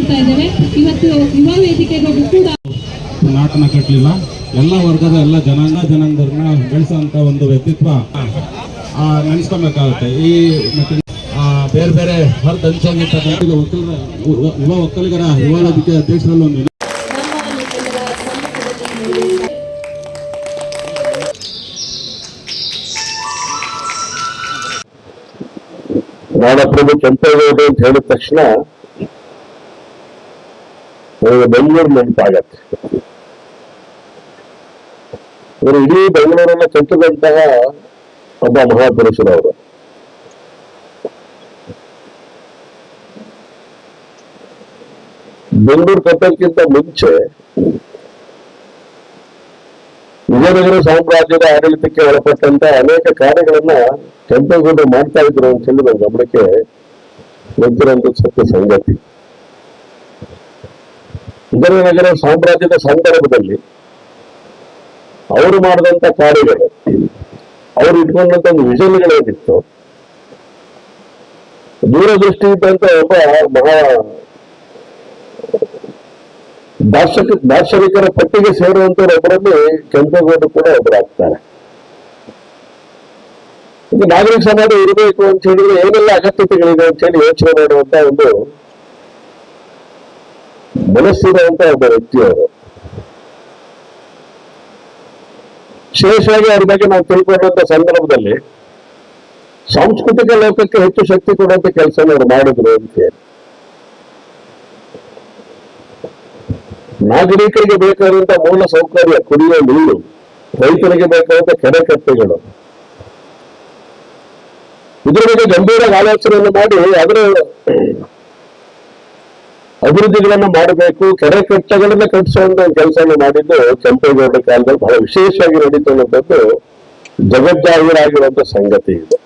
ಮಾಡ್ತಾ ಇದ್ದೇವೆ. ಇವತ್ತು ಯುವ ವೇದಿಕೆಗೂ ಕೂಡ ನಾಟನ ಕಟ್ಟಲಿಲ್ಲ. ಎಲ್ಲ ವರ್ಗದ ಎಲ್ಲ ಜನಾಂಗ ಜನಾಂಗರನ್ನ ಬೆಳೆಸೋಂಥ ಒಂದು ವ್ಯಕ್ತಿತ್ವ ಆ, ನೆನೆಸ್ಕೊಬೇಕಾಗುತ್ತೆ. ಈ ಮತ್ತೆ ಆ, ಬೇರೆ ಬೇರೆ ಈಗ ಒಕ್ಕಲಿಗರ ಯುವ ಒಕ್ಕಲಿಗರ ಯುವ ವೇದಿಕೆ ಅಧ್ಯಕ್ಷರಲ್ಲಿ ಒಂದು ನಾಡಪ್ರಭು ಕೆಂಪೇಗೌಡ ಅಂತ ಹೇಳಿದ ತಕ್ಷಣ ಬೆಂಗಳೂರು ನೆನಪಾಗತ್ತೆ ಇವರು ಇಡೀ ಬೆಂಗಳೂರನ್ನ ಕಟ್ಟಿದಂತಹ ಒಬ್ಬ ಮಹಾಪುರುಷರವರು. ಬೆಂಗಳೂರು ಕಟ್ಟೋದಕ್ಕಿಂತ ಮುಂಚೆ ವಿಜಯನಗರ ಸಾಮ್ರಾಜ್ಯದ ಆಡಳಿತಕ್ಕೆ ಒಳಪಟ್ಟಂತ ಅನೇಕ ಕಾರ್ಯಗಳನ್ನ ಕೆಂಪೇಗೌಡರು ಮಾಡ್ತಾ ಇದ್ರು ಅಂತ ಹೇಳಿ ನನ್ನ ಗಮನಕ್ಕೆ ಬಂದಿರುವಂತ ಸತ್ಯ ಸಂಗತಿ. ವಿಜಯನಗರ ಸಾಮ್ರಾಜ್ಯದ ಸಂದರ್ಭದಲ್ಲಿ ಅವರು ಮಾಡಿದಂತ ಕಾರ್ಯಗಳು, ಅವರು ಇಟ್ಕೊಂಡಂತ ಒಂದು ವಿಷನ್ಗಳೇನಿತ್ತು ದೂರದೃಷ್ಟಿ ಇದ್ದಂತ ಒಬ್ಬ ಮಹಾ ದಾರ್ಶಕ ದಾರ್ಶನಿಕರ ಪಟ್ಟಿಗೆ ಸೇರುವಂತವರೊಬ್ಬರಲ್ಲಿ ಕೆಂಪೇಗೌಡರು ಕೂಡ ಒಬ್ಬರಾಗ್ತಾರೆ. ನಾಗರಿಕ ಸಮಾಜ ಇರಬೇಕು ಅಂತ ಹೇಳಿದ್ರೆ ಏನೆಲ್ಲ ಅಗತ್ಯತೆಗಳಿದೆ ಅಂತ ಹೇಳಿ ಯೋಚನೆ ಮಾಡುವಂತ ಒಂದು ಮನಸ್ಸಿರುವಂತ ಒಬ್ಬ ವ್ಯಕ್ತಿಯವರು. ವಿಶೇಷವಾಗಿ ಅವ್ರ ಬಗ್ಗೆ ನಾವು ತಿಳ್ಕೊಂಡಂತ ಸಂದರ್ಭದಲ್ಲಿ ಸಾಂಸ್ಕೃತಿಕ ಲೋಕಕ್ಕೆ ಹೆಚ್ಚು ಶಕ್ತಿ ಕೊಡುವಂತ ಕೆಲಸ ಅವರು ಮಾಡಿದ್ರು ಅಂತ ನಾಗರಿಕರಿಗೆ ಬೇಕಾದಂತ ಮೂಲ ಸೌಕರ್ಯ ಕುಡಿಯುವ ನೀರು, ರೈತರಿಗೆ ಬೇಕಾದಂತ ಕೆರೆ ಕಟ್ಟೆಗಳು. ಇದರ ಬಗ್ಗೆ ಗಂಭೀರ ಆಲೋಚನೆಯನ್ನು ಮಾಡಿ ಅದರ ಅಭಿವೃದ್ಧಿಗಳನ್ನ ಮಾಡಬೇಕು, ಕೆರೆ ಕಟ್ಟೆಗಳನ್ನ ಕಟ್ಟಿಸುವಂತ ಕೆಲಸವನ್ನು ಮಾಡಿದ್ದು ಕೆಂಪೇಗೌಡ ಕಾಲದಲ್ಲಿ ಬಹಳ ವಿಶೇಷವಾಗಿ ನಡೀತು ಅನ್ನೋಂಥದ್ದು ಜಗಜ್ಜಾಹೀರಾಗಿರುವಂತ ಸಂಗತಿ ಇದೆ.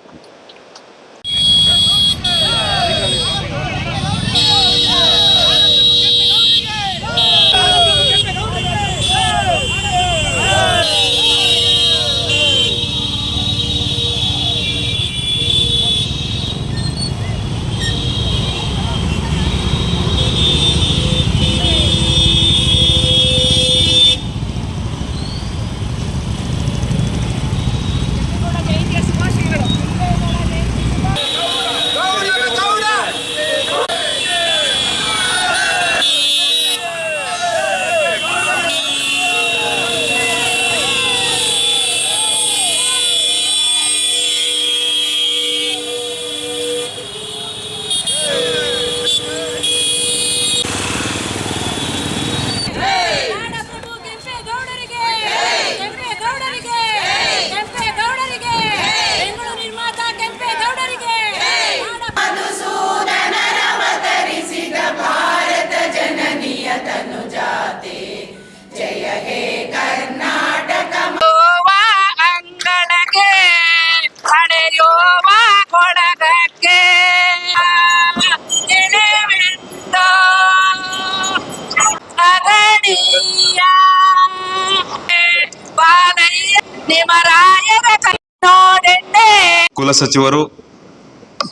ಕುಲಸಚಿವರು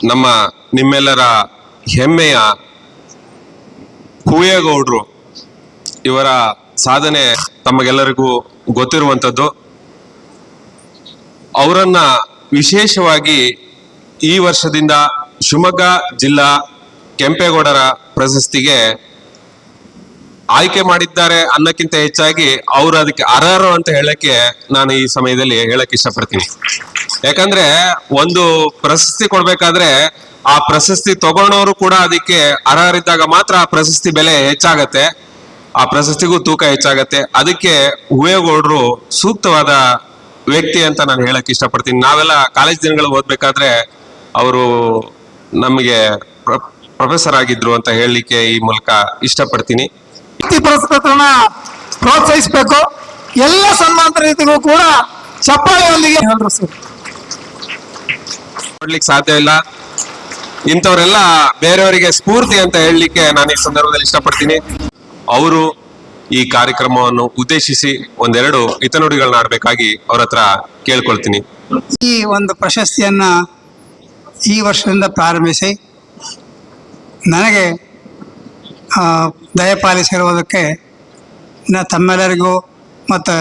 ನಮ್ಮ ನಿಮ್ಮೆಲ್ಲರ ಹೆಮ್ಮೆಯ ಹೂಯೇಗೌಡರು ಇವರ ಸಾಧನೆ ತಮಗೆಲ್ಲರಿಗೂ ಗೊತ್ತಿರುವಂಥದ್ದು. ಅವರನ್ನ ವಿಶೇಷವಾಗಿ ಈ ವರ್ಷದಿಂದ ಶಿವಮೊಗ್ಗ ಜಿಲ್ಲಾ ಕೆಂಪೇಗೌಡರ ಪ್ರಶಸ್ತಿಗೆ ಆಯ್ಕೆ ಮಾಡಿದ್ದಾರೆ ಅನ್ನಕ್ಕಿಂತ ಹೆಚ್ಚಾಗಿ ಅವರು ಅದಕ್ಕೆ ಅರ್ಹರು ಅಂತ ಹೇಳಕ್ಕೆ ನಾನು ಈ ಸಮಯದಲ್ಲಿ ಹೇಳಕ್ ಇಷ್ಟಪಡ್ತೀನಿ. ಯಾಕಂದ್ರೆ ಒಂದು ಪ್ರಶಸ್ತಿ ಕೊಡ್ಬೇಕಾದ್ರೆ ಆ ಪ್ರಶಸ್ತಿ ತಗೊಳ್ಳೋರು ಕೂಡ ಅದಕ್ಕೆ ಅರ್ಹರಿದ್ದಾಗ ಮಾತ್ರ ಆ ಪ್ರಶಸ್ತಿ ಬೆಲೆ ಹೆಚ್ಚಾಗತ್ತೆ. ಆ ಪ್ರಶಸ್ತಿಗೂ ತೂಕ ಹೆಚ್ಚಾಗತ್ತೆ. ಅದಕ್ಕೆ ಹೂವೇಗೌಡರು ಸೂಕ್ತವಾದ ವ್ಯಕ್ತಿ ಅಂತ ನಾನು ಹೇಳಕ್ ಇಷ್ಟಪಡ್ತೀನಿ. ನಾವೆಲ್ಲ ಕಾಲೇಜ್ ದಿನಗಳು ಓದ್ಬೇಕಾದ್ರೆ ಅವರು ನಮಗೆ ಪ್ರೊಫೆಸರ್ ಆಗಿದ್ರು ಅಂತ ಹೇಳಲಿಕ್ಕೆ ಈ ಮೂಲಕ ಇಷ್ಟಪಡ್ತೀನಿ. ಪುರಸ್ಕೃತರನ್ನ ಪ್ರೋತ್ಸಾಹಿಸಬೇಕು. ಎಲ್ಲ ಸನ್ಮಾನಿತ ರೀತಿಗೂ ಕೂಡ ಚಪ್ಪಾಳೆಯೊಂದಿಗೆ ಹೇಳಿದ್ರು ಸರ್. ಕೊಡ್ಲಿಕ್ಕೆ ಸಾಧ್ಯ ಇಲ್ಲ. ಇಂಥವರೆಲ್ಲ ಬೇರೆಯವರಿಗೆ ಸ್ಫೂರ್ತಿ ಅಂತ ಹೇಳಲಿಕ್ಕೆ ನಾನು ಈ ಸಂದರ್ಭದಲ್ಲಿ ಇಷ್ಟಪಡ್ತೀನಿ. ಅವರು ಈ ಕಾರ್ಯಕ್ರಮವನ್ನು ಉದ್ದೇಶಿಸಿ ಒಂದೆರಡು ಹಿತನುಡಿಗಳನ್ನ ಆಡ್ಬೇಕಾಗಿ ಅವ್ರ ಹತ್ರ ಕೇಳ್ಕೊಳ್ತೀನಿ. ಈ ಒಂದು ಪ್ರಶಸ್ತಿಯನ್ನ ಈ ವರ್ಷದಿಂದ ಪ್ರಾರಂಭಿಸಿ ನನಗೆ ದಯಪಾಲಿಸಿರುವುದಕ್ಕೆ ನಾ ತಮ್ಮೆಲ್ಲರಿಗೂ ಮತ್ತು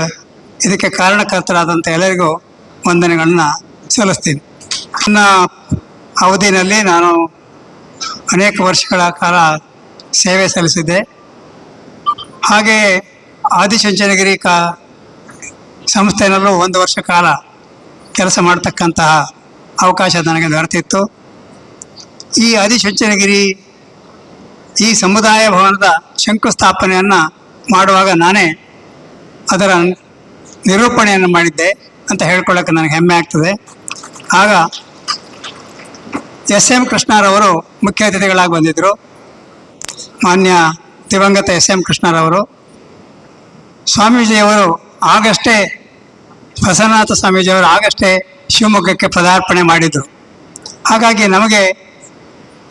ಇದಕ್ಕೆ ಕಾರಣಕರ್ತರಾದಂಥ ಎಲ್ಲರಿಗೂ ವಂದನೆಗಳನ್ನು ಸಲ್ಲಿಸ್ತೀನಿ. ನನ್ನ ಅವಧಿನಲ್ಲಿ ನಾನು ಅನೇಕ ವರ್ಷಗಳ ಕಾಲ ಸೇವೆ ಸಲ್ಲಿಸಿದ್ದೆ. ಹಾಗೆಯೇ ಆದಿಚುಂಚನಗಿರಿ ಕಾ ಸಂಸ್ಥೆಯಲ್ಲೂ ಒಂದು ವರ್ಷ ಕಾಲ ಕೆಲಸ ಮಾಡತಕ್ಕಂತಹ ಅವಕಾಶ ನನಗೆ ದೊರೆತಿತ್ತು. ಈ ಆದಿಚುಂಚನಗಿರಿ ಈ ಸಮುದಾಯ ಭವನದ ಶಂಕುಸ್ಥಾಪನೆಯನ್ನು ಮಾಡುವಾಗ ನಾನೇ ಅದರ ನಿರೂಪಣೆಯನ್ನು ಮಾಡಿದ್ದೆ ಅಂತ ಹೇಳ್ಕೊಳ್ಳೋಕೆ ನನಗೆ ಹೆಮ್ಮೆ ಆಗ್ತದೆ. ಆಗ ಎಸ್ ಎಂ ಕೃಷ್ಣರವರು ಮುಖ್ಯ ಅತಿಥಿಗಳಾಗಿ ಬಂದಿದ್ದರು ಮಾನ್ಯ ದಿವಂಗತ ಎಸ್ ಎಂ ಕೃಷ್ಣರವರು ಸ್ವಾಮೀಜಿಯವರು ಆಗಷ್ಟೇ, ಬಸವನಾಥ ಸ್ವಾಮೀಜಿಯವರು ಆಗಷ್ಟೇ ಶಿವಮೊಗ್ಗಕ್ಕೆ ಪದಾರ್ಪಣೆ ಮಾಡಿದರು. ಹಾಗಾಗಿ ನಮಗೆ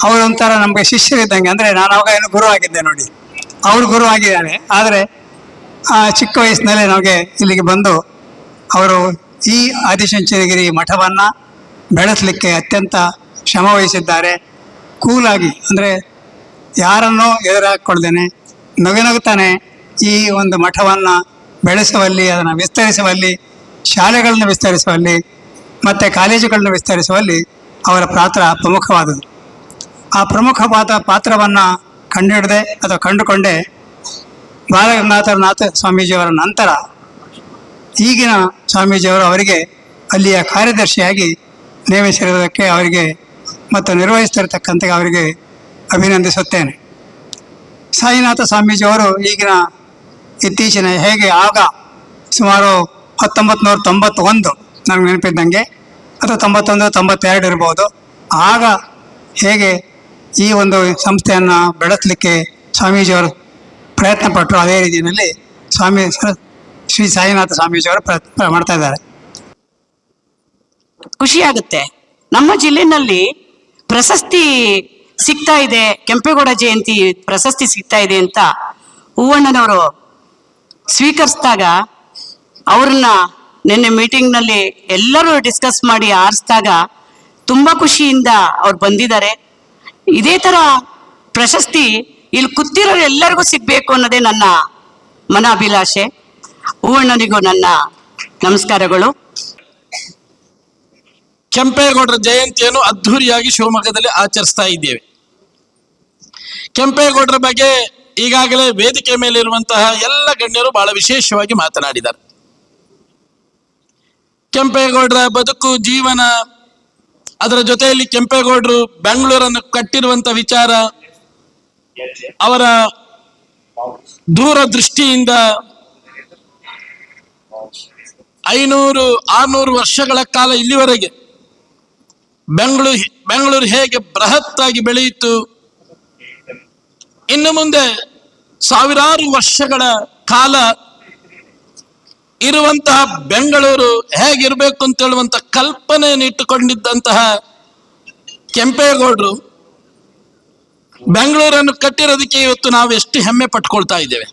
ಅವರು ಒಂಥರ ನಮಗೆ ಶಿಷ್ಯರಿದ್ದಂಗೆ, ಅಂದರೆ ನಾನು ಅವಾಗ ಏನು ಗುರು ಆಗಿದ್ದೆ ನೋಡಿ. ಅವರು ಗುರು ಆಗಿದ್ದಾರೆ. ಆದರೆ ಆ ಚಿಕ್ಕ ವಯಸ್ಸಿನಲ್ಲೇ ನಮಗೆ ಇಲ್ಲಿಗೆ ಬಂದು ಅವರು ಈ ಆದಿಚುಂಚನಗಿರಿ ಮಠವನ್ನು ಬೆಳೆಸಲಿಕ್ಕೆ ಅತ್ಯಂತ ಶ್ರಮ ವಹಿಸಿದ್ದಾರೆ. ಕೂಲಾಗಿ, ಅಂದರೆ ಯಾರನ್ನೂ ಎದುರಾಕೊಳ್ದೇನೆ ನಗುನಗುತ್ತಾನೆ ಈ ಒಂದು ಮಠವನ್ನು ಬೆಳೆಸುವಲ್ಲಿ, ಅದನ್ನು ವಿಸ್ತರಿಸುವಲ್ಲಿ, ಶಾಲೆಗಳನ್ನು ವಿಸ್ತರಿಸುವಲ್ಲಿ, ಮತ್ತು ಕಾಲೇಜುಗಳನ್ನು ವಿಸ್ತರಿಸುವಲ್ಲಿ ಅವರ ಪಾತ್ರ ಪ್ರಮುಖವಾದದ್ದು. ಆ ಪ್ರಮುಖ ಪಾತ್ರ ಪಾತ್ರವನ್ನು ಕಂಡುಹಿಡದೆ ಅಥವಾ ಕಂಡುಕೊಂಡೇ ಬಾಲಗಂಗಾಧರನಾಥ ಸ್ವಾಮೀಜಿಯವರ ನಂತರ ಈಗಿನ ಸ್ವಾಮೀಜಿಯವರು ಅವರಿಗೆ ಅಲ್ಲಿಯ ಕಾರ್ಯದರ್ಶಿಯಾಗಿ ನೇಮಿಸಿರುವುದಕ್ಕೆ ಅವರಿಗೆ ಮತ್ತು ನಿರ್ವಹಿಸ್ತಿರತಕ್ಕಂಥ ಅವರಿಗೆ ಅಭಿನಂದಿಸುತ್ತೇನೆ. ಸಾಯಿನಾಥ ಸ್ವಾಮೀಜಿಯವರು ಈಗಿನ ಇತ್ತೀಚಿನ ಹೇಗೆ ಆಗ ಸುಮಾರು ಹತ್ತೊಂಬತ್ತು ನೂರ ತೊಂಬತ್ತೊಂದು ನನಗೆ ನೆನಪಿದ್ದಂಗೆ ಅಥವಾ ತೊಂಬತ್ತೊಂದು ತೊಂಬತ್ತೆರಡು ಇರ್ಬೋದು. ಆಗ ಹೇಗೆ ಈ ಒಂದು ಸಂಸ್ಥೆಯನ್ನು ಬೆಳೆಸಲಿಕ್ಕೆ ಸ್ವಾಮೀಜಿಯವರು ಪ್ರಯತ್ನ ಪಟ್ಟರು ಅದೇ ರೀತಿಯಲ್ಲಿ ಸ್ವಾಮಿ ಶ್ರೀ ಸಾಯಿನಾಥ ಸ್ವಾಮೀಜಿಯವರು ಪ್ರಯತ್ನ ಮಾಡ್ತಾ ಇದ್ದಾರೆ. ಖುಷಿಯಾಗುತ್ತೆ ನಮ್ಮ ಜಿಲ್ಲೆನಲ್ಲಿ ಪ್ರಶಸ್ತಿ ಸಿಗ್ತಾ ಇದೆ. ಕೆಂಪೇಗೌಡ ಜಯಂತಿ ಪ್ರಶಸ್ತಿ ಸಿಗ್ತಾ ಇದೆ ಅಂತ ಹೂವಣ್ಣನವರು ಸ್ವೀಕರಿಸಿದಾಗ ಅವ್ರನ್ನ ನಿನ್ನೆ ಮೀಟಿಂಗ್ನಲ್ಲಿ ಎಲ್ಲರೂ ಡಿಸ್ಕಸ್ ಮಾಡಿ ಆರಿಸಿದಾಗ ತುಂಬ ಖುಷಿಯಿಂದ ಅವ್ರು ಬಂದಿದ್ದಾರೆ. ಇದೇ ತರ ಪ್ರಶಸ್ತಿ ಇಲ್ಲಿ ಕುತ್ತಿರೋ ಎಲ್ಲರಿಗೂ ಸಿಗ್ಬೇಕು ಅನ್ನೋದೇ ನನ್ನ ಮನಾಭಿಲಾಷೆ. ಹೂವಣ್ಣನಿಗೂ ನನ್ನ ನಮಸ್ಕಾರಗಳು. ಕೆಂಪೇಗೌಡರ ಜಯಂತಿಯನ್ನು ಅದ್ಧೂರಿಯಾಗಿ ಶಿವಮೊಗ್ಗದಲ್ಲಿ ಆಚರಿಸ್ತಾ ಇದ್ದೇವೆ. ಕೆಂಪೇಗೌಡರ ಬಗ್ಗೆ ಈಗಾಗಲೇ ವೇದಿಕೆ ಮೇಲೆ ಇರುವಂತಹ ಎಲ್ಲ ಗಣ್ಯರು ಬಹಳ ವಿಶೇಷವಾಗಿ ಮಾತನಾಡಿದ್ದಾರೆ. ಕೆಂಪೇಗೌಡರ ಬದುಕು, ಜೀವನ ಅದರ ಜೊತೆಯಲ್ಲಿ ಕೆಂಪೇಗೌಡರು ಬೆಂಗಳೂರನ್ನು ಕಟ್ಟಿರುವಂತ ವಿಚಾರ, ಅವರ ದೂರದೃಷ್ಟಿಯಿಂದ ಐನೂರು, ಆರ್ನೂರು ವರ್ಷಗಳ ಕಾಲ ಇಲ್ಲಿವರೆಗೆ ಬೆಂಗಳೂರು ಬೆಂಗಳೂರು ಹೇಗೆ ಬೃಹತ್ತಾಗಿ ಬೆಳೆಯಿತು, ಇನ್ನು ಮುಂದೆ ಸಾವಿರಾರು ವರ್ಷಗಳ ಕಾಲ ಇರುವಂತಹ ಬೆಂಗಳೂರು ಹೇಗಿರಬೇಕು ಅಂತ ಹೇಳುವಂತ ಕಲ್ಪನೆಯನ್ನು ಇಟ್ಟುಕೊಂಡಿದ್ದಂತಹ ಕೆಂಪೇಗೌಡರು ಬೆಂಗಳೂರನ್ನು ಕಟ್ಟಿರೋದಕ್ಕೆ ಇವತ್ತು ನಾವು ಎಷ್ಟು ಹೆಮ್ಮೆ ಪಟ್ಕೊಳ್ತಾ ಇದ್ದೇವೆ.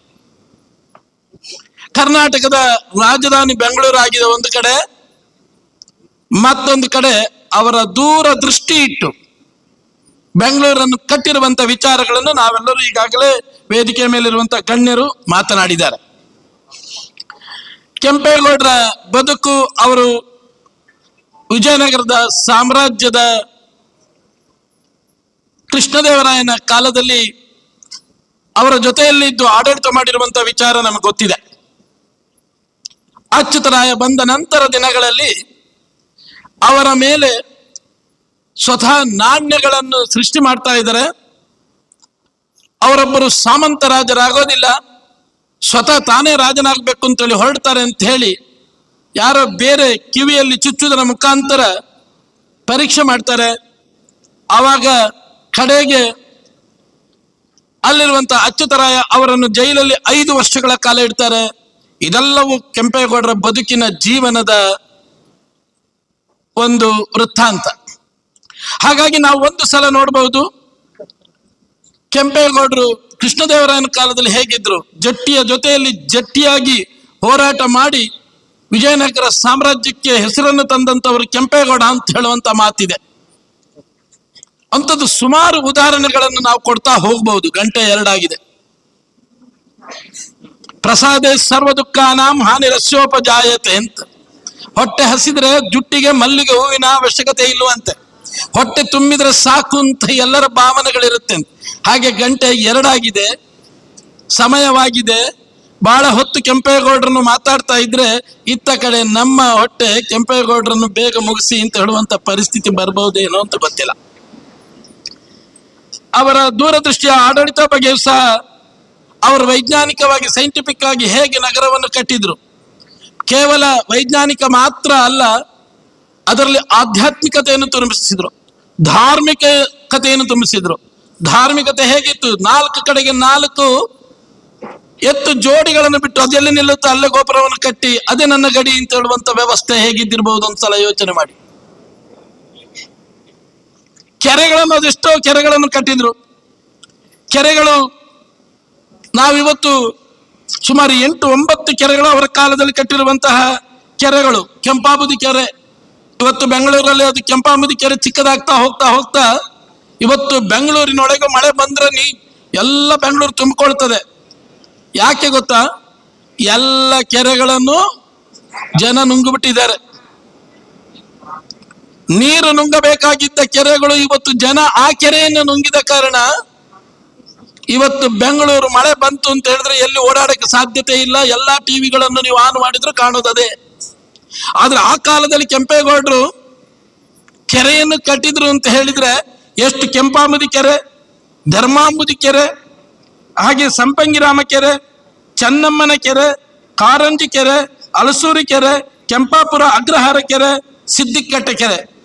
ಕರ್ನಾಟಕದ ರಾಜಧಾನಿ ಬೆಂಗಳೂರು ಆಗಿದೆ ಒಂದು ಕಡೆ, ಮತ್ತೊಂದು ಕಡೆ ಅವರ ದೂರ ದೃಷ್ಟಿ ಇಟ್ಟು ಬೆಂಗಳೂರನ್ನು ಕಟ್ಟಿರುವಂತ ವಿಚಾರಗಳನ್ನು ನಾವೆಲ್ಲರೂ ಈಗಾಗಲೇ ವೇದಿಕೆ ಮೇಲಿರುವಂತಹ ಗಣ್ಯರು ಮಾತನಾಡಿದ್ದಾರೆ. ಕೆಂಪೇಗೌಡರ ಬದುಕು ಅವರು ವಿಜಯನಗರದ ಸಾಮ್ರಾಜ್ಯದ ಕೃಷ್ಣದೇವರಾಯನ ಕಾಲದಲ್ಲಿ ಅವರ ಜೊತೆಯಲ್ಲಿ ಇದ್ದು ಆಡಳಿತ ಮಾಡಿರುವಂತಹ ವಿಚಾರ ನಮಗೆ ಗೊತ್ತಿದೆ. ಅಚ್ಯುತರಾಯ ಬಂದ ನಂತರ ದಿನಗಳಲ್ಲಿ ಅವರ ಮೇಲೆ ಸ್ವತಃ ನಾಣ್ಯಗಳನ್ನು ಸೃಷ್ಟಿ ಮಾಡ್ತಾ ಇದ್ದಾರೆ. ಅವರೊಬ್ಬರು ಸಾಮಂತ ರಾಜರಾಗೋದಿಲ್ಲ. ಸ್ವತಃ ತಾನೇ ರಾಜನಾಗಬೇಕು ಅಂತೇಳಿ ಹೊರಡ್ತಾರೆ ಅಂತ ಹೇಳಿ ಯಾರೋ ಬೇರೆ ಕಿವಿಯಲ್ಲಿ ಚುಚ್ಚುವುದರ ಮುಖಾಂತರ ಪರೀಕ್ಷೆ ಮಾಡ್ತಾರೆ. ಆವಾಗ ಕಡೆಗೆ ಅಲ್ಲಿರುವಂತಹ ಅಚ್ಯುತರಾಯ ಅವರನ್ನು ಜೈಲಲ್ಲಿ ಐದು ವರ್ಷಗಳ ಕಾಲ ಇಡ್ತಾರೆ. ಇದೆಲ್ಲವೂ ಕೆಂಪೇಗೌಡರ ಬದುಕಿನ ಜೀವನದ ಒಂದು ವೃತ್ತಾಂತ. ಹಾಗಾಗಿ ನಾವು ಒಂದು ಸಲ ನೋಡಬಹುದು ಕೆಂಪೇಗೌಡರು ಕೃಷ್ಣದೇವರಾಯನ ಕಾಲದಲ್ಲಿ ಹೇಗಿದ್ರು? ಜಟ್ಟಿಯ ಜೊತೆಯಲ್ಲಿ ಜಟ್ಟಿಯಾಗಿ ಹೋರಾಟ ಮಾಡಿ ವಿಜಯನಗರ ಸಾಮ್ರಾಜ್ಯಕ್ಕೆ ಹೆಸರನ್ನು ತಂದಂತವರು ಕೆಂಪೇಗೌಡ ಅಂತ ಹೇಳುವಂತ ಮಾತಿದೆ. ಅಂಥದ್ದು ಸುಮಾರು ಉದಾಹರಣೆಗಳನ್ನು ನಾವು ಕೊಡ್ತಾ ಹೋಗಬಹುದು ಗಂಟೆ ಎರಡಾಗಿದೆ. ಪ್ರಸಾದೇ ಸರ್ವ ದುಃಖಾನಾಂ ಹಾನಿ ರಸ್ಯೋಪಜಾಯತೆ ಅಂತ. ಹೊಟ್ಟೆ ಹಸಿದ್ರೆ ಜುಟ್ಟಿಗೆ ಮಲ್ಲಿಗೆ ಹೂವಿನ ಅವಶ್ಯಕತೆ ಇಲ್ಲವಂತೆ. ಹೊಟ್ಟೆ ತುಂಬಿದ್ರೆ ಸಾಕು ಅಂತ ಎಲ್ಲರ ಭಾವನೆಗಳಿರುತ್ತೆ ಅಂತ. ಹಾಗೆ ಗಂಟೆ ಎರಡಾಗಿದೆ. ಸಮಯವಾಗಿದೆ. ಬಹಳ ಹೊತ್ತು ಕೆಂಪೇಗೌಡರನ್ನು ಮಾತಾಡ್ತಾ ಇದ್ರೆ ಇತ್ತ ಕಡೆ ನಮ್ಮ ಹೊಟ್ಟೆ ಕೆಂಪೇಗೌಡರನ್ನು ಬೇಗ ಮುಗಿಸಿ ಅಂತ ಹೇಳುವಂತ ಪರಿಸ್ಥಿತಿ ಬರಬಹುದೇನೋ ಅಂತ ಗೊತ್ತಿಲ್ಲ. ಅವರ ದೂರದೃಷ್ಟಿಯ ಆಡಳಿತ ಬಗ್ಗೆಯೂ ಸಹ ಅವರು ವೈಜ್ಞಾನಿಕವಾಗಿ ಸೈಂಟಿಫಿಕ್ ಆಗಿ ಹೇಗೆ ನಗರವನ್ನು ಕಟ್ಟಿದ್ರು. ಕೇವಲ ವೈಜ್ಞಾನಿಕ ಮಾತ್ರ ಅಲ್ಲ, ಅದರಲ್ಲಿ ಆಧ್ಯಾತ್ಮಿಕತೆಯನ್ನು ತುಂಬಿಸಿದ್ರು. ಧಾರ್ಮಿಕ ಕಥೆಯನ್ನು ತುಂಬಿಸಿದ್ರು. ಧಾರ್ಮಿಕತೆ ಹೇಗಿತ್ತು? ನಾಲ್ಕು ಕಡೆಗೆ ನಾಲ್ಕು ಎತ್ತು ಜೋಡಿಗಳನ್ನು ಬಿಟ್ಟು ಅದೆಲ್ಲಿ ನಿಲ್ಲುತ್ತೆ? ಅಲ್ಲೇ ಗೋಪುರವನ್ನು ಕಟ್ಟಿ ಅದೇ ನನ್ನ ಗಡಿ ಅಂತ ಹೇಳುವಂತ ವ್ಯವಸ್ಥೆ ಹೇಗಿದ್ದಿರಬಹುದು ಒಂದ್ಸಲ ಯೋಚನೆ ಮಾಡಿ. ಕೆರೆಗಳನ್ನು ಅದೆಷ್ಟೋ ಕೆರೆಗಳನ್ನು ಕಟ್ಟಿದ್ರು. ಕೆರೆಗಳು ನಾವಿವತ್ತು ಸುಮಾರು ಎಂಟು ಒಂಬತ್ತು ಕೆರೆಗಳು ಅವರ ಕಾಲದಲ್ಲಿ ಕಟ್ಟಿರುವಂತಹ ಕೆರೆಗಳು. ಕೆಂಪಾಬುದಿ ಕೆರೆ. ಇವತ್ತು ಬೆಂಗಳೂರಲ್ಲಿ ಅದು ಕೆಂಪಾಬುದಿ ಕೆರೆ ಚಿಕ್ಕದಾಗ್ತಾ ಹೋಗ್ತಾ ಹೋಗ್ತಾ ಇವತ್ತು ಬೆಂಗಳೂರಿನೊಳಗೆ ಮಳೆ ಬಂದ್ರೆ ನೀ ಎಲ್ಲ ಬೆಂಗಳೂರು ತುಂಬಿಕೊಳ್ತದೆ. ಯಾಕೆ ಗೊತ್ತಾ? ಎಲ್ಲ ಕೆರೆಗಳನ್ನು ಜನ ನುಂಗ್ಬಿಟ್ಟಿದ್ದಾರೆ. ನೀರು ನುಂಗಬೇಕಾಗಿದ್ದ ಕೆರೆಗಳು ಇವತ್ತು ಜನ ಆ ಕೆರೆಯನ್ನು ನುಂಗಿದ ಕಾರಣ ಇವತ್ತು ಬೆಂಗಳೂರು ಮಳೆ ಬಂತು ಅಂತ ಹೇಳಿದ್ರೆ ಎಲ್ಲಿ ಓಡಾಡಕ್ಕೆ ಸಾಧ್ಯತೆ ಇಲ್ಲ. ಎಲ್ಲಾ ಟಿವಿಗಳನ್ನು ನೀವು ಆನ್ ಮಾಡಿದ್ರು ಕಾಣೋದದೇ ಆದ್ರೆ ಆ ಕಾಲದಲ್ಲಿ ಕೆಂಪೇಗೌಡರು ಕೆರೆಯನ್ನು ಕಟ್ಟಿದ್ರು ಅಂತ ಹೇಳಿದ್ರೆ ಎಷ್ಟು ಕೆಂಪಾಂಬುದಿ ಕೆರೆ, ಧರ್ಮಾಂಬುದಿ ಕೆರೆ, ಹಾಗೆ ಸಂಪಂಗಿರಾಮ ಕೆರೆ, ಚನ್ನಮ್ಮನ ಕೆರೆ, ಕಾರಂಜಿ ಕೆರೆ, ಅಲಸೂರಿ ಕೆರೆ, ಕೆಂಪಾಪುರ ಅಗ್ರಹಾರ ಕೆರೆ ಸಿದ್ದಿಕಟ್ಟೆ ಕೆರೆ.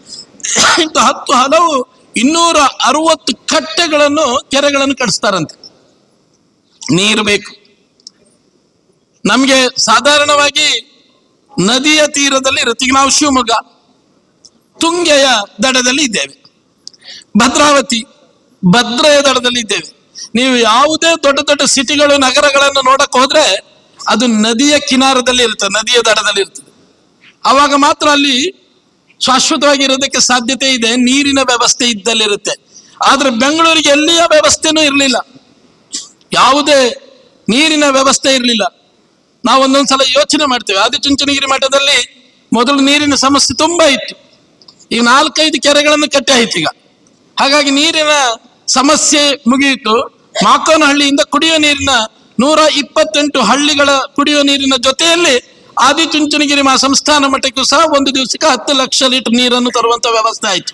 ಇಂಥ ಹತ್ತು ಹಲವು ಇನ್ನೂರ ಅರವತ್ತು ಕಟ್ಟೆಗಳನ್ನು ಕೆರೆಗಳನ್ನು ಕಟ್ಟಿಸ್ತಾರಂತೆ. ನೀರು ಬೇಕು. ನಮಗೆ ಸಾಧಾರಣವಾಗಿ ನದಿಯ ತೀರದಲ್ಲಿ ಇರುತ್ತೆ. ನಾವು ಶಿವಮೊಗ್ಗ, ತುಂಗೆಯ ದಡದಲ್ಲಿ ಇದ್ದೇವೆ. ಭದ್ರಾವತಿ ಭದ್ರೆಯ ದಡದಲ್ಲಿ ಇದ್ದೇವೆ. ನೀವು ಯಾವುದೇ ದೊಡ್ಡ ದೊಡ್ಡ ಸಿಟಿಗಳು, ನಗರಗಳನ್ನು ನೋಡಕ್ ಹೋದ್ರೆ ಅದು ನದಿಯ ಕಿನಾರದಲ್ಲಿ ಇರುತ್ತೆ, ನದಿಯ ದಡದಲ್ಲಿ ಇರ್ತದೆ. ಅವಾಗ ಮಾತ್ರ ಅಲ್ಲಿ ಶಾಶ್ವತವಾಗಿ ಇರೋದಕ್ಕೆ ಸಾಧ್ಯತೆ ಇದೆ, ನೀರಿನ ವ್ಯವಸ್ಥೆ ಇದ್ದಲ್ಲಿರುತ್ತೆ. ಆದ್ರೆ ಬೆಂಗಳೂರಿಗೆ ಎಲ್ಲಿಯ ವ್ಯವಸ್ಥೆನೂ ಇರಲಿಲ್ಲ. ಯಾವುದೇ ನೀರಿನ ವ್ಯವಸ್ಥೆ ಇರಲಿಲ್ಲ. ನಾವು ಒಂದೊಂದ್ಸಲ ಯೋಚನೆ ಮಾಡ್ತೇವೆ. ಆದಿಚುಂಚನಗಿರಿ ಮಠದಲ್ಲಿ ಮೊದಲು ನೀರಿನ ಸಮಸ್ಯೆ ತುಂಬಾ ಇತ್ತು. ಈಗ ನಾಲ್ಕೈದು ಕೆರೆಗಳನ್ನು ಕಟ್ಟಿ ಆಯ್ತು ಈಗ. ಹಾಗಾಗಿ ನೀರಿನ ಸಮಸ್ಯೆ ಮುಗಿಯಿತು. ಮಾಕೋನಹಳ್ಳಿಯಿಂದ ಕುಡಿಯುವ ನೀರಿನ ನೂರ ಇಪ್ಪತ್ತೆಂಟು ಹಳ್ಳಿಗಳ ಕುಡಿಯುವ ನೀರಿನ ಜೊತೆಯಲ್ಲಿ ಆದಿಚುಂಚನಗಿರಿ ಮಾ ಸಂಸ್ಥಾನ ಮಠಕ್ಕೂ ಸಹ ಒಂದು ದಿವಸಕ್ಕೆ ಹತ್ತು ಲಕ್ಷ ಲೀಟರ್ ನೀರನ್ನು ತರುವಂತ ವ್ಯವಸ್ಥೆ ಆಯ್ತು.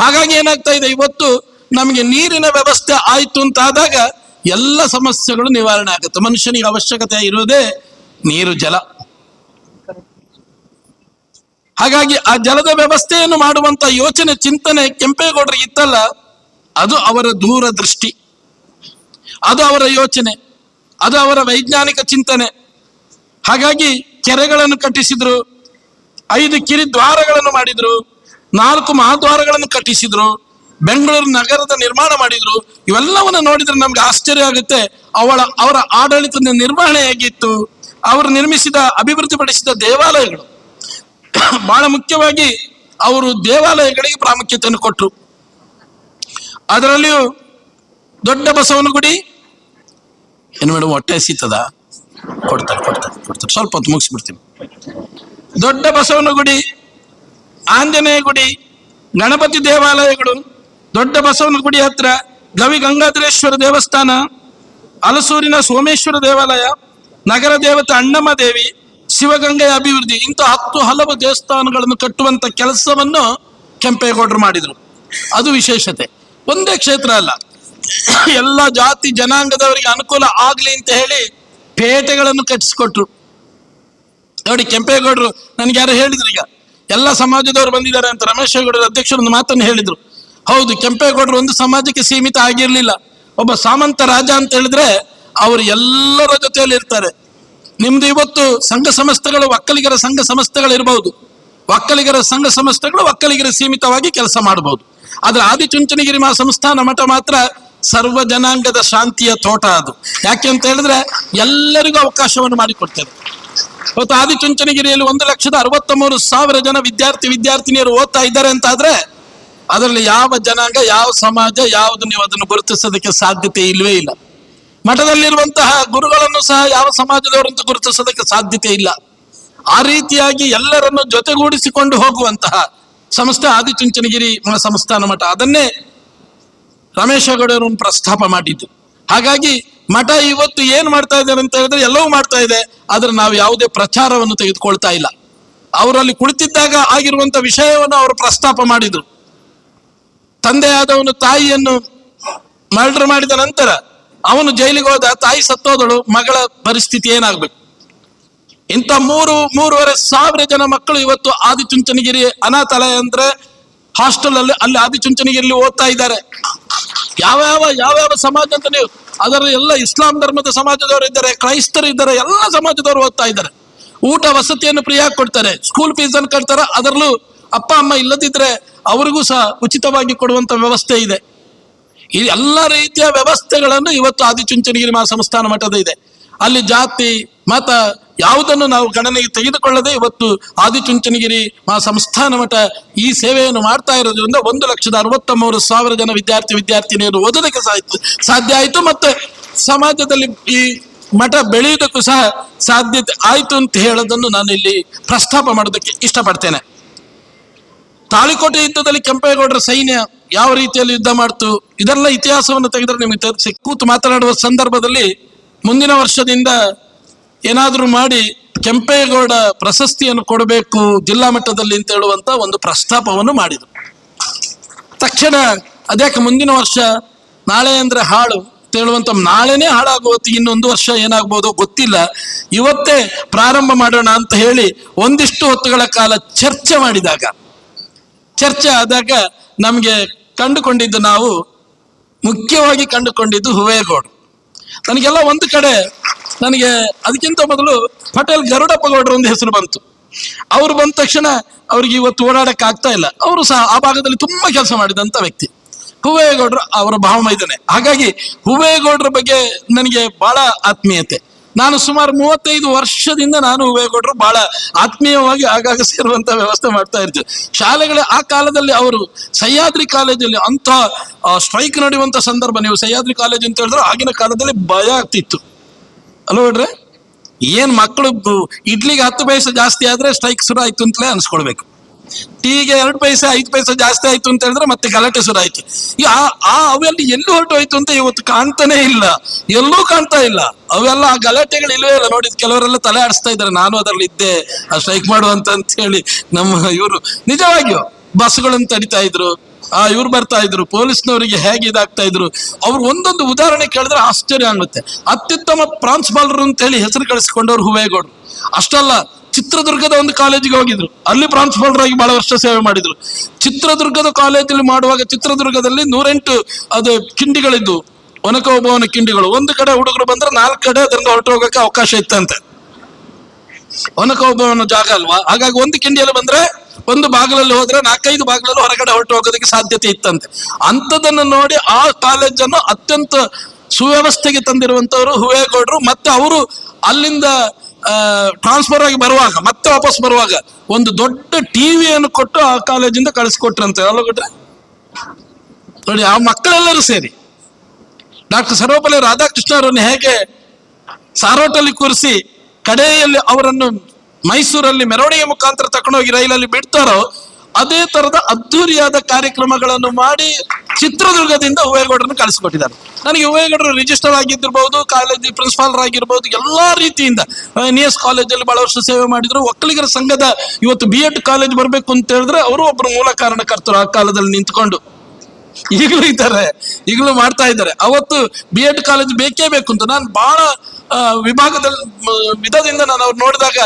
ಹಾಗಾಗಿ ಏನಾಗ್ತಾ ಇದೆ, ಇವತ್ತು ನಮಗೆ ನೀರಿನ ವ್ಯವಸ್ಥೆ ಆಯಿತು ಅಂತ ಆದಾಗ ಎಲ್ಲ ಸಮಸ್ಯೆಗಳು ನಿವಾರಣೆ ಆಗುತ್ತೆ. ಮನುಷ್ಯನಿಗೆ ಅವಶ್ಯಕತೆ ಇರುವುದೇ ನೀರು, ಜಲ. ಹಾಗಾಗಿ ಆ ಜಲದ ವ್ಯವಸ್ಥೆಯನ್ನು ಮಾಡುವಂತ ಯೋಚನೆ, ಚಿಂತನೆ ಕೆಂಪೇಗೌಡರಿಗೆ ಇತ್ತಲ್ಲ, ಅದು ಅವರ ದೂರದೃಷ್ಟಿ. ಅದು ಅವರ ಯೋಚನೆ, ಅದು ಅವರ ವೈಜ್ಞಾನಿಕ ಚಿಂತನೆ. ಹಾಗಾಗಿ ಕೆರೆಗಳನ್ನು ಕಟ್ಟಿಸಿದ್ರು, ಐದು ಕಿರಿ ದ್ವಾರಗಳನ್ನು ಮಾಡಿದ್ರು, ನಾಲ್ಕು ಮಹಾದ್ವಾರಗಳನ್ನು ಕಟ್ಟಿಸಿದ್ರು, ಬೆಂಗಳೂರು ನಗರದ ನಿರ್ಮಾಣ ಮಾಡಿದ್ರು, ಇವೆಲ್ಲವನ್ನು ನೋಡಿದ್ರೆ ನಮ್ಗೆ ಆಶ್ಚರ್ಯ ಆಗುತ್ತೆ. ಅವಳ, ಅವರ ಆಡಳಿತದ ನಿರ್ವಹಣೆ ಹೇಗಿತ್ತು, ಅವರು ನಿರ್ಮಿಸಿದ, ಅಭಿವೃದ್ಧಿಪಡಿಸಿದ ದೇವಾಲಯಗಳು. ಬಹಳ ಮುಖ್ಯವಾಗಿ ಅವರು ದೇವಾಲಯಗಳಿಗೆ ಪ್ರಾಮುಖ್ಯತೆಯನ್ನು ಕೊಟ್ಟರು ಅದರಲ್ಲಿಯೂ ದೊಡ್ಡ ಬಸವನ ಗುಡಿ, ಏನು ಮೇಡಮ್, ಹೊಟ್ಟೆ ಸೀತದ ಕೊಡ್ತಾರೆ ಕೊಡ್ತಾರೆ ಕೊಡ್ತಾರೆ. ಸ್ವಲ್ಪ ಹೊತ್ತು ಮುಗಿಸ್ಬಿಡ್ತೀನಿ. ದೊಡ್ಡ ಬಸವನ ಗುಡಿ, ಆಂಜನೇಯ ಗುಡಿ, ಗಣಪತಿ ದೇವಾಲಯಗಳು, ದೊಡ್ಡ ಬಸವನ ಗುಡಿ ಹತ್ರ ಗವಿ ಗಂಗಾಧರೇಶ್ವರ ದೇವಸ್ಥಾನ ಹಲಸೂರಿನ ಸೋಮೇಶ್ವರ ದೇವಾಲಯ, ನಗರ ದೇವತೆ ಅಣ್ಣಮ್ಮ ದೇವಿ ಶಿವಗಂಗೆಯ ಅಭಿವೃದ್ಧಿ, ಇಂಥ ಹತ್ತು ಹಲವು ದೇವಸ್ಥಾನಗಳನ್ನು ಕಟ್ಟುವಂತ ಕೆಲಸವನ್ನು ಕೆಂಪೇಗೌಡರು ಮಾಡಿದರು. ಅದು ವಿಶೇಷತೆ. ಒಂದೇ ಕ್ಷೇತ್ರ ಅಲ್ಲ. ಎಲ್ಲ ಜಾತಿ ಜನಾಂಗದವರಿಗೆ ಅನುಕೂಲ ಆಗ್ಲಿ ಅಂತ ಹೇಳಿ ಪೇಟೆಗಳನ್ನು ಕಟ್ಟಿಸಿಕೊಟ್ರು. ನೋಡಿ, ಕೆಂಪೇಗೌಡರು ನನಗೆ ಯಾರು ಹೇಳಿದ್ರು ಈಗ. ಎಲ್ಲ ಸಮಾಜದವರು ಬಂದಿದ್ದಾರೆ ಅಂತ ರಮೇಶ್ ಗೌಡರ ಅಧ್ಯಕ್ಷರು ಒಂದು ಮಾತನ್ನು ಹೇಳಿದ್ರು. ಹೌದು, ಕೆಂಪೇಗೌಡರು ಒಂದು ಸಮಾಜಕ್ಕೆ ಸೀಮಿತ ಆಗಿರ್ಲಿಲ್ಲ. ಒಬ್ಬ ಸಾಮಂತ ರಾಜ ಅಂತ ಹೇಳಿದ್ರೆ ಅವರು ಎಲ್ಲರ ಜೊತೆಯಲ್ಲಿ ಇರ್ತಾರೆ ನಿಮ್ದು ಇವತ್ತು ಸಂಘ ಸಂಸ್ಥೆಗಳು ಒಕ್ಕಲಿಗರ ಸಂಘ ಸಂಸ್ಥೆಗಳು ಇರಬಹುದು ಒಕ್ಕಲಿಗರ ಸಂಘ ಸಂಸ್ಥೆಗಳು ಒಕ್ಕಲಿಗರ ಸೀಮಿತವಾಗಿ ಕೆಲಸ ಮಾಡಬಹುದು ಆದ್ರೆ ಆದಿಚುಂಚನಗಿರಿ ಮಾ ಸಂಸ್ಥಾನ ಮಠ ಮಾತ್ರ ಸರ್ವ ಜನಾಂಗದ ಶಾಂತಿಯ ತೋಟ ಅದು. ಯಾಕೆ ಅಂತ ಹೇಳಿದ್ರೆ ಎಲ್ಲರಿಗೂ ಅವಕಾಶವನ್ನು ಮಾಡಿಕೊಡ್ತೇವೆ ಇವತ್ತು ಆದಿಚುಂಚನಗಿರಿಯಲ್ಲಿ ಒಂದು ಲಕ್ಷದ ಅರವತ್ತ ಮೂರು ಸಾವಿರ ಜನ ವಿದ್ಯಾರ್ಥಿ ವಿದ್ಯಾರ್ಥಿನಿಯರು ಓದ್ತಾ ಇದ್ದಾರೆ ಅಂತ ಆದ್ರೆ ಅದರಲ್ಲಿ ಯಾವ ಜನಾಂಗ, ಯಾವ ಸಮಾಜ, ಯಾವುದು ನೀವು ಅದನ್ನು ಗುರುತಿಸೋದಕ್ಕೆ ಸಾಧ್ಯತೆ ಇಲ್ವೇ ಇಲ್ಲ. ಮಠದಲ್ಲಿರುವಂತಹ ಗುರುಗಳನ್ನು ಸಹ ಯಾವ ಸಮಾಜದವರಂತೂ ಗುರುತಿಸೋದಕ್ಕೆ ಸಾಧ್ಯತೆ ಇಲ್ಲ. ಆ ರೀತಿಯಾಗಿ ಎಲ್ಲರನ್ನು ಜೊತೆಗೂಡಿಸಿಕೊಂಡು ಹೋಗುವಂತಹ ಸಂಸ್ಥೆ ಆದಿಚುಂಚನಗಿರಿ ಸಂಸ್ಥಾನ ಮಠ. ಅದನ್ನೇ ರಮೇಶಗೌಡರು ಪ್ರಸ್ತಾಪ ಮಾಡಿದ್ದು. ಹಾಗಾಗಿ ಮಠ ಇವತ್ತು ಏನ್ ಮಾಡ್ತಾ ಇದ್ದಾರೆ ಅಂತ ಹೇಳಿದ್ರೆ ಎಲ್ಲವೂ ಮಾಡ್ತಾ ಇದೆ, ಆದ್ರೆ ನಾವು ಯಾವುದೇ ಪ್ರಚಾರವನ್ನು ತೆಗೆದುಕೊಳ್ತಾ ಇಲ್ಲ. ಅವರಲ್ಲಿ ಕುಳಿತಿದ್ದಾಗ ಆಗಿರುವಂತ ವಿಷಯವನ್ನು ಅವರು ಪ್ರಸ್ತಾಪ ಮಾಡಿದ್ರು. ತಂದೆಯಾದವನು ತಾಯಿಯನ್ನು ಮರ್ಡರ್ ಮಾಡಿದ ನಂತರ ಅವನು ಜೈಲಿಗೆ ಹೋದ ತಾಯಿ ಸತ್ತೋದಳು, ಮಗಳ ಪರಿಸ್ಥಿತಿ ಏನಾಗ್ಬೇಕು? ಇಂಥ ಮೂರು, ಮೂರುವರೆ ಸಾವಿರ ಜನ ಮಕ್ಕಳು ಇವತ್ತು ಆದಿಚುಂಚನಗಿರಿ ಅನಾಥಾಲಯ ಅಂದ್ರೆ ಹಾಸ್ಟೆಲ್ ಅಲ್ಲಿ ಅಲ್ಲಿ ಆದಿಚುಂಚನಗಿರಿಲಿ ಓದ್ತಾ ಇದ್ದಾರೆ. ಯಾವ ಯಾವ ಯಾವ ಯಾವ ಸಮಾಜ ಅಂತ ನೀವು, ಅದರ ಎಲ್ಲ ಇಸ್ಲಾಂ ಧರ್ಮದ ಸಮಾಜದವರು ಇದ್ದಾರೆ, ಕ್ರೈಸ್ತರು ಇದ್ದಾರೆ, ಎಲ್ಲ ಸಮಾಜದವರು ಓದ್ತಾ ಇದ್ದಾರೆ. ಊಟ ವಸತಿಯನ್ನು ಫ್ರೀಯಾಗಿ ಕೊಡ್ತಾರೆ ಸ್ಕೂಲ್ ಫೀಸ್ ಅನ್ನು ಕಟ್ತಾರೆ, ಅದರಲ್ಲೂ ಅಪ್ಪ, ಅಮ್ಮ ಇಲ್ಲದಿದ್ರೆ ಅವರಿಗೂ ಸಹ ಉಚಿತವಾಗಿ ಕೊಡುವಂತ ವ್ಯವಸ್ಥೆ ಇದೆ. ಈ ಎಲ್ಲ ರೀತಿಯ ವ್ಯವಸ್ಥೆಗಳನ್ನು ಇವತ್ತು ಆದಿಚುಂಚನಗಿರಿ ಮಾ ಸಂಸ್ಥಾನ ಮಠದ ಇದೆ. ಅಲ್ಲಿ ಜಾತಿ, ಮತ ಯಾವುದನ್ನು ನಾವು ಗಣನೆಗೆ ತೆಗೆದುಕೊಳ್ಳದೆ ಇವತ್ತು ಆದಿಚುಂಚನಗಿರಿ ಮಾ ಸಂಸ್ಥಾನ ಮಠ ಈ ಸೇವೆಯನ್ನು ಮಾಡ್ತಾ ಇರೋದ್ರಿಂದ ಒಂದು ಲಕ್ಷದ ಅರವತ್ತ ಮೂರು ಸಾವಿರ ಜನ ವಿದ್ಯಾರ್ಥಿ, ವಿದ್ಯಾರ್ಥಿನಿಯರು ಓದೋದಕ್ಕೆ ಸಾಧ್ಯ ಆಯಿತು ಮತ್ತೆ ಸಮಾಜದಲ್ಲಿ ಈ ಮಠ ಬೆಳೆಯುವುದಕ್ಕೂ ಸಹ ಸಾಧ್ಯತೆ ಆಯಿತು ಅಂತ ಹೇಳೋದನ್ನು ನಾನು ಇಲ್ಲಿ ಪ್ರಸ್ತಾಪ ಮಾಡೋದಕ್ಕೆ ಇಷ್ಟಪಡ್ತೇನೆ. ತಾಳಿಕೋಟೆ ಯುದ್ಧದಲ್ಲಿ ಕೆಂಪೇಗೌಡರ ಸೈನ್ಯ ಯಾವ ರೀತಿಯಲ್ಲಿ ಯುದ್ಧ ಮಾಡ್ತು, ಇದೆಲ್ಲ ಇತಿಹಾಸವನ್ನು ತೆಗೆದ್ರೆ ನಿಮಗೆ ತೋರಿಸಿ. ಕೂತು ಮಾತನಾಡುವ ಸಂದರ್ಭದಲ್ಲಿ ಮುಂದಿನ ವರ್ಷದಿಂದ ಏನಾದರೂ ಮಾಡಿ ಕೆಂಪೇಗೌಡ ಪ್ರಶಸ್ತಿಯನ್ನು ಕೊಡಬೇಕು ಜಿಲ್ಲಾ ಮಟ್ಟದಲ್ಲಿ ಅಂತ ಹೇಳುವಂತ ಒಂದು ಪ್ರಸ್ತಾಪವನ್ನು ಮಾಡಿದರು. ತಕ್ಷಣ ಅದ್ಯಾಕೆ ಮುಂದಿನ ವರ್ಷ ನಾಳೆ ಅಂದ್ರೆ ಹಾಳು ಅಂತ ಹೇಳುವಂತ ನಾಳೆನೇ ಹಾಳಾಗುವತ್ತು ಇನ್ನೊಂದು ವರ್ಷ ಏನಾಗ್ಬೋದು ಗೊತ್ತಿಲ್ಲ. ಇವತ್ತೇ ಪ್ರಾರಂಭ ಮಾಡೋಣ ಅಂತ ಹೇಳಿ ಒಂದಿಷ್ಟು ಹೊತ್ತುಗಳ ಕಾಲ ಚರ್ಚೆ ಮಾಡಿದಾಗ ಚರ್ಚೆ ಆದಾಗ ನಮಗೆ ಕಂಡುಕೊಂಡಿದ್ದು ನಾವು ಮುಖ್ಯವಾಗಿ ಕಂಡುಕೊಂಡಿದ್ದು ಹುವೇಗೌಡರು ನನಗೆಲ್ಲ ಒಂದು ಕಡೆ ನನಗೆ ಅದಕ್ಕಿಂತ ಮೊದಲು ಪಟೇಲ್ ಗರುಡಪ್ಪ ಗೌಡರು ಒಂದು ಹೆಸರು ಬಂತು. ಅವ್ರು ಬಂದ ತಕ್ಷಣ ಅವ್ರಿಗೆ ಇವತ್ತು ಓಡಾಡಕ್ಕೆ ಆಗ್ತಾ ಇಲ್ಲ. ಅವರು ಸಹ ಆ ಭಾಗದಲ್ಲಿ ತುಂಬಾ ಕೆಲಸ ಮಾಡಿದಂತ ವ್ಯಕ್ತಿ. ಹುವೇಗೌಡರು ಅವರ ಭಾವಮೈದನೆ. ಹಾಗಾಗಿ ಹುವೇಗೌಡರ ಬಗ್ಗೆ ನನಗೆ ಬಹಳ ಆತ್ಮೀಯತೆ. ನಾನು ಸುಮಾರು ಮೂವತ್ತೈದು ವರ್ಷದಿಂದ ನಾನು ಉಭಯಗೌಡರು ಬಹಳ ಆತ್ಮೀಯವಾಗಿ ಆಗಾಗ ಸೇರುವಂತ ವ್ಯವಸ್ಥೆ ಮಾಡ್ತಾ ಇರ್ತೀವಿ. ಶಾಲೆಗಳ ಆ ಕಾಲದಲ್ಲಿ ಅವರು ಸಹ್ಯಾದ್ರಿ ಕಾಲೇಜಲ್ಲಿ ಅಂತ ಸ್ಟ್ರೈಕ್ ನಡೆಯುವಂತ ಸಂದರ್ಭ ನೀವು ಸಹ್ಯಾದ್ರಿ ಕಾಲೇಜ್ ಅಂತ ಹೇಳಿದ್ರೆ ಆಗಿನ ಕಾಲದಲ್ಲಿ ಭಯ ಆಗ್ತಿತ್ತು. ಅಲ್ಲ ನೋಡ್ರೆ ಏನ್ ಮಕ್ಕಳು ಇಡ್ಲಿಗೆ ಹತ್ತು ಪೈಸೆ ಜಾಸ್ತಿ ಆದ್ರೆ ಸ್ಟ್ರೈಕ್ ಶುರು ಆಯ್ತು ಅಂತಲೇ ಅನ್ಸ್ಕೊಳ್ಬೇಕು. ಟೀಗೆ ಎರಡು ಪೈಸೆ, ಐದು ಪೈಸೆ ಜಾಸ್ತಿ ಆಯ್ತು ಅಂತ ಹೇಳಿದ್ರೆ ಮತ್ತೆ ಗಲಾಟೆ ಶುರು ಆಯ್ತು. ಆ ಅವೆಲ್ಲ ಎಲ್ಲಿ ಹೊರಟೋಯ್ತು ಅಂತ ಇವತ್ತು ಕಾಣ್ತಾನೆ ಇಲ್ಲ. ಎಲ್ಲೂ ಕಾಣ್ತಾ ಇಲ್ಲ. ಅವೆಲ್ಲ ಆ ಗಲಾಟೆಗಳು ಇಲ್ವೇ ಇಲ್ಲ. ನೋಡಿ, ಕೆಲವರೆಲ್ಲ ತಲೆ ಆಡಿಸ್ತಾ ಇದ್ದಾರೆ. ನಾನು ಅದರಲ್ಲಿ ಇದ್ದೆ. ಆ ಸ್ಟ್ರೈಕ್ ಮಾಡುವಂತ ಅಂತ ಹೇಳಿ ನಮ್ಮ ಇವರು. ನಿಜವಾಗಿಯೂ ಬಸ್ಗಳನ್ನು ತಡಿತಾ ಇದ್ರು. ಆ, ಇವ್ರು ಬರ್ತಾ ಇದ್ರು. ಪೊಲೀಸ್ನವರಿಗೆ ಹೇಗೆ ಇದಾಗ್ತಾ ಇದ್ರು. ಅವ್ರು ಒಂದೊಂದು ಉದಾಹರಣೆ ಕೇಳಿದ್ರೆ ಆಶ್ಚರ್ಯ ಆಗುತ್ತೆ. ಅತ್ಯುತ್ತಮ ಪ್ರಾಂಶುಪಾಲರು ಅಂತ ಹೇಳಿ ಹೆಸರು ಕಳಿಸ್ಕೊಂಡವ್ರು ಹುವೇಗೌಡರು. ಅಷ್ಟಲ್ಲ ಚಿತ್ರದುರ್ಗದ ಒಂದು ಕಾಲೇಜಿಗೆ ಹೋಗಿದ್ರು. ಅಲ್ಲಿ ಪ್ರಾಂಶುಪಾಲರಾಗಿ ಬಹಳ ವರ್ಷ ಸೇವೆ ಮಾಡಿದ್ರು. ಚಿತ್ರದುರ್ಗದ ಕಾಲೇಜಲ್ಲಿ ಮಾಡುವಾಗ ಚಿತ್ರದುರ್ಗದಲ್ಲಿ ನೂರೆಂಟು ಅದು ಕಿಂಡಿಗಳಿದ್ದು. ಒನಕ ಒಬ್ಬವನ ಕಿಂಡಿಗಳು. ಒಂದು ಕಡೆ ಹುಡುಗರು ಬಂದ್ರೆ ನಾಲ್ಕು ಕಡೆ ಅದರಿಂದ ಹೊರಟು ಹೋಗಕ್ಕೆ ಅವಕಾಶ ಇತ್ತಂತೆ. ಒನಕ ಒಬ್ಬವನ ಜಾಗ ಅಲ್ವಾ? ಹಾಗಾಗಿ ಒಂದು ಕಿಂಡಿಯಲ್ಲಿ ಬಂದ್ರೆ ಒಂದು ಬಾಗಿಲಲ್ಲಿ ಹೋದ್ರೆ ನಾಲ್ಕೈದು ಬಾಗಿಲಲ್ಲಿ ಹೊರಗಡೆ ಹೊರಟು ಹೋಗೋದಕ್ಕೆ ಸಾಧ್ಯತೆ ಇತ್ತಂತೆ. ಅಂಥದನ್ನು ನೋಡಿ ಆ ಕಾಲೇಜನ್ನು ಅತ್ಯಂತ ಸುವ್ಯವಸ್ಥೆಗೆ ತಂದಿರುವಂತವರು ಹುವೇಗೌಡರು, ಮತ್ತೆ ಅವರು ಅಲ್ಲಿಂದ ಟ್ರಾನ್ಸ್ಫರ್ ಆಗಿ ಬರುವಾಗ, ಮತ್ತೆ ವಾಪಸ್ ಬರುವಾಗ ಒಂದು ದೊಡ್ಡ ಟಿವಿಯನ್ನು ಕೊಟ್ಟು ಆ ಕಾಲೇಜಿಂದ ಕಳಿಸ್ಕೊಟ್ರಂತೆ. ಅಲ್ಲ ನೋಡಿ, ಆ ಮಕ್ಕಳೆಲ್ಲರೂ ಸೇರಿ, ಡಾಕ್ಟರ್ ಸರ್ವಪಲ್ಲಿ ರಾಧಾಕೃಷ್ಣ ಅವರನ್ನು ಹೇಗೆ ಸಾರೋಟಲ್ಲಿ ಕೂರಿಸಿ ಕಡೆಯಲ್ಲಿ ಅವರನ್ನು ಮೈಸೂರಲ್ಲಿ ಮೆರವಣಿಗೆ ಮುಖಾಂತರ ತಕೊಂಡೋಗಿ ರೈಲಲ್ಲಿ ಬಿಡ್ತಾರೋ ಅದೇ ತರದ ಅದ್ದೂರಿಯಾದ ಕಾರ್ಯಕ್ರಮಗಳನ್ನು ಮಾಡಿ ಚಿತ್ರದುರ್ಗದಿಂದ ಹುವೇಗೌಡರನ್ನು ಕಳಿಸ್ಕೊಟ್ಟಿದ್ದಾರೆ. ನನಗೆ ಹುವೇಗೌಡರು ರಿಜಿಸ್ಟರ್ ಆಗಿದ್ದಿರಬಹುದು ಕಾಲೇಜ್ ಪ್ರಿನ್ಸಿಪಾಲರ್ ಆಗಿರ್ಬಹುದು ಎಲ್ಲಾ ರೀತಿಯಿಂದ ಎನ್ ಎಸ್ ಕಾಲೇಜಲ್ಲಿ ಬಹಳ ವರ್ಷ ಸೇವೆ ಮಾಡಿದ್ರು. ಒಕ್ಕಲಿಗರ ಸಂಘದ ಇವತ್ತು ಬಿ ಎಡ್ ಕಾಲೇಜ್ ಬರಬೇಕು ಅಂತ ಹೇಳಿದ್ರೆ ಅವರು ಒಬ್ಬರು ಮೂಲ ಕಾರಣಕರ್ತರು ಆ ಕಾಲದಲ್ಲಿ ನಿಂತ್ಕೊಂಡು. ಈಗಲೂ ಇದ್ದಾರೆ, ಈಗಲೂ ಮಾಡ್ತಾ ಇದ್ದಾರೆ. ಅವತ್ತು ಬಿ ಎಡ್ ಕಾಲೇಜ್ ಬೇಕೇ ಬೇಕು ಅಂತ ನಾನು ಬಹಳ ವಿಭಾಗದಲ್ಲಿ ವಿಧದಿಂದ ನಾನು ಅವ್ರು ನೋಡಿದಾಗ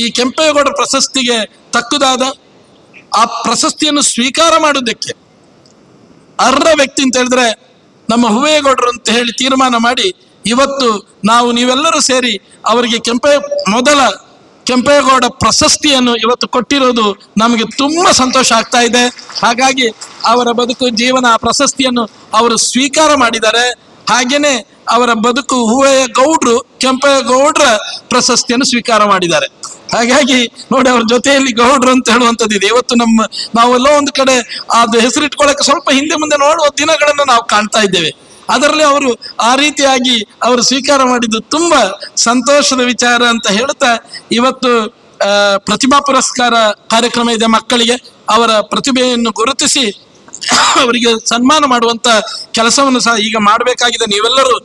ಈ ಕೆಂಪೇಗೌಡರ ಪ್ರಶಸ್ತಿಗೆ ತಕ್ಕುದಾದ ಆ ಪ್ರಶಸ್ತಿಯನ್ನು ಸ್ವೀಕಾರ ಮಾಡುವುದಕ್ಕೆ ಅರ್ಹ ವ್ಯಕ್ತಿ ಅಂತ ಹೇಳಿದ್ರೆ ನಮ್ಮ ಹುವೇಗೌಡರು ಅಂತ ಹೇಳಿ ತೀರ್ಮಾನ ಮಾಡಿ ಇವತ್ತು ನಾವು ನೀವೆಲ್ಲರೂ ಸೇರಿ ಅವರಿಗೆ ಕೆಂಪೇ, ಮೊದಲ ಕೆಂಪೇಗೌಡ ಪ್ರಶಸ್ತಿಯನ್ನು ಇವತ್ತು ಕೊಟ್ಟಿರೋದು ನಮಗೆ ತುಂಬ ಸಂತೋಷ ಆಗ್ತಾ ಇದೆ. ಹಾಗಾಗಿ ಅವರ ಬದುಕು ಜೀವನ ಆ ಪ್ರಶಸ್ತಿಯನ್ನು ಅವರು ಸ್ವೀಕಾರ ಮಾಡಿದ್ದಾರೆ. ಹಾಗೇನೆ ಅವರ ಬದುಕು ಹೂವೆಯ ಗೌಡ್ರು ಕೆಂಪೇಗೌಡರ ಪ್ರಶಸ್ತಿಯನ್ನು ಸ್ವೀಕಾರ ಮಾಡಿದ್ದಾರೆ. ಹಾಗಾಗಿ ನೋಡಿ ಅವ್ರ ಜೊತೆಯಲ್ಲಿ ಗೌಡ್ರು ಅಂತ ಹೇಳುವಂಥದ್ದಿದೆ ಇವತ್ತು ನಮ್ಮ, ನಾವೆಲ್ಲೋ ಒಂದು ಕಡೆ ಅದು ಹೆಸರಿಟ್ಕೊಳ್ಳಕ್ಕೆ ಸ್ವಲ್ಪ ಹಿಂದೆ ಮುಂದೆ ನೋಡುವ ದಿನಗಳನ್ನು ನಾವು ಕಾಣ್ತಾ ಇದ್ದೇವೆ. ಅದರಲ್ಲಿ ಅವರು ಆ ರೀತಿಯಾಗಿ ಅವರು ಸ್ವೀಕಾರ ಮಾಡಿದ್ದು ತುಂಬಾ ಸಂತೋಷದ ವಿಚಾರ ಅಂತ ಹೇಳ್ತಾ ಇವತ್ತು ಪ್ರತಿಭಾ ಪುರಸ್ಕಾರ ಕಾರ್ಯಕ್ರಮ ಇದೆ ಮಕ್ಕಳಿಗೆ. ಅವರ ಪ್ರತಿಭೆಯನ್ನು ಗುರುತಿಸಿ ಅವರಿಗೆ ಸನ್ಮಾನ ಮಾಡುವಂತ ಕೆಲಸವನ್ನು ಸಹ ಈಗ ಮಾಡಬೇಕಾಗಿದೆ. ನೀವೆಲ್ಲರೂ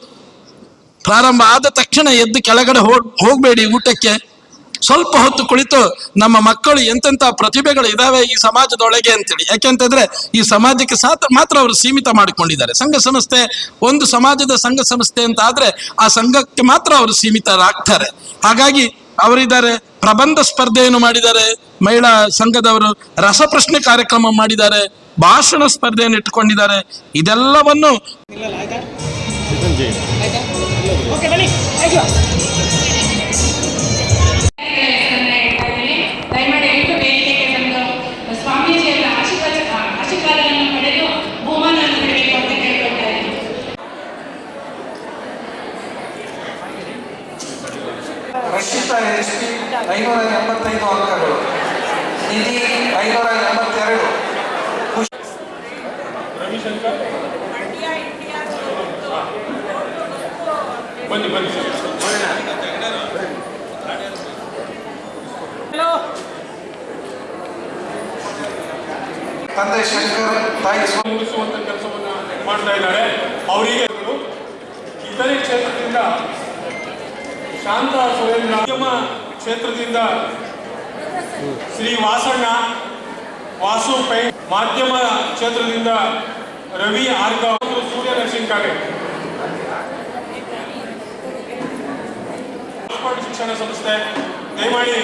ಪ್ರಾರಂಭ ಆದ ತಕ್ಷಣ ಎದ್ದು ಕೆಳಗಡೆ ಹೋಗ್, ಹೋಗ್ಬೇಡಿ ಊಟಕ್ಕೆ. ಸ್ವಲ್ಪ ಹೊತ್ತು ಕುಳಿತು ನಮ್ಮ ಮಕ್ಕಳು ಎಂತೆಂಥ ಪ್ರತಿಭೆಗಳು ಇದಾವೆ ಈ ಸಮಾಜದೊಳಗೆ ಅಂತೇಳಿ. ಯಾಕೆಂತಂದ್ರೆ ಈ ಸಮಾಜಕ್ಕೆ ಸಾತ್, ಮಾತ್ರ ಅವರು ಸೀಮಿತ ಮಾಡಿಕೊಂಡಿದ್ದಾರೆ. ಸಂಘ ಸಂಸ್ಥೆ ಒಂದು ಸಮಾಜದ ಸಂಘ ಸಂಸ್ಥೆ ಅಂತ ಆದ್ರೆ ಆ ಸಂಘಕ್ಕೆ ಮಾತ್ರ ಅವರು ಸೀಮಿತರಾಗ್ತಾರೆ. ಹಾಗಾಗಿ ಅವರಿದ್ದಾರೆ, ಪ್ರಬಂಧ ಸ್ಪರ್ಧೆಯನ್ನು ಮಾಡಿದ್ದಾರೆ, ಮಹಿಳಾ ಸಂಘದವರು ರಸಪ್ರಶ್ನೆ ಕಾರ್ಯಕ್ರಮ ಮಾಡಿದ್ದಾರೆ, ಭಾಷಣ ಸ್ಪರ್ಧೆಯನ್ನು ಇಟ್ಟುಕೊಂಡಿದ್ದಾರೆ. ಇದೆಲ್ಲವನ್ನು ರಕ್ಷಿತಾ ಎಸ್ ಪಿ ಐನೂರ ಎಂಬತ್ತೈದು ಅಂಕಗಳು. ನಿಧಿ ಐನೂರ ಎಂಬತ್ತೆರಡು. ತಂದೆ ಶಂಕರ್ ತಾಯಿ ಸ್ವ- ಕೆಲಸವನ್ನು ಕೆಲಸವನ್ನ ಮಾಡ್ತಾ ಇದ್ದಾರೆ. ಅವರಿಗೆ ಇತರೆ ಕ್ಷೇತ್ರದಿಂದ ಶಾಂತ ಸುರೇಂದ್ರ ಉದ್ಯಮ ಕ್ಷೇತ್ರದಿಂದ ಶ್ರೀ ವಾಸಣ್ಣ, ವಾಸು ಪೈ ಮಾಧ್ಯಮ ಕ್ಷೇತ್ರದಿಂದ ರವಿ ಮತ್ತು ಸೂರ್ಯ ನರಸಿಂಹಕಾರೆ ಆಕ್ಸ್ಫರ್ಡ್ ಶಿಕ್ಷಣ ಸಂಸ್ಥೆ, ದಯಮಾಡಿ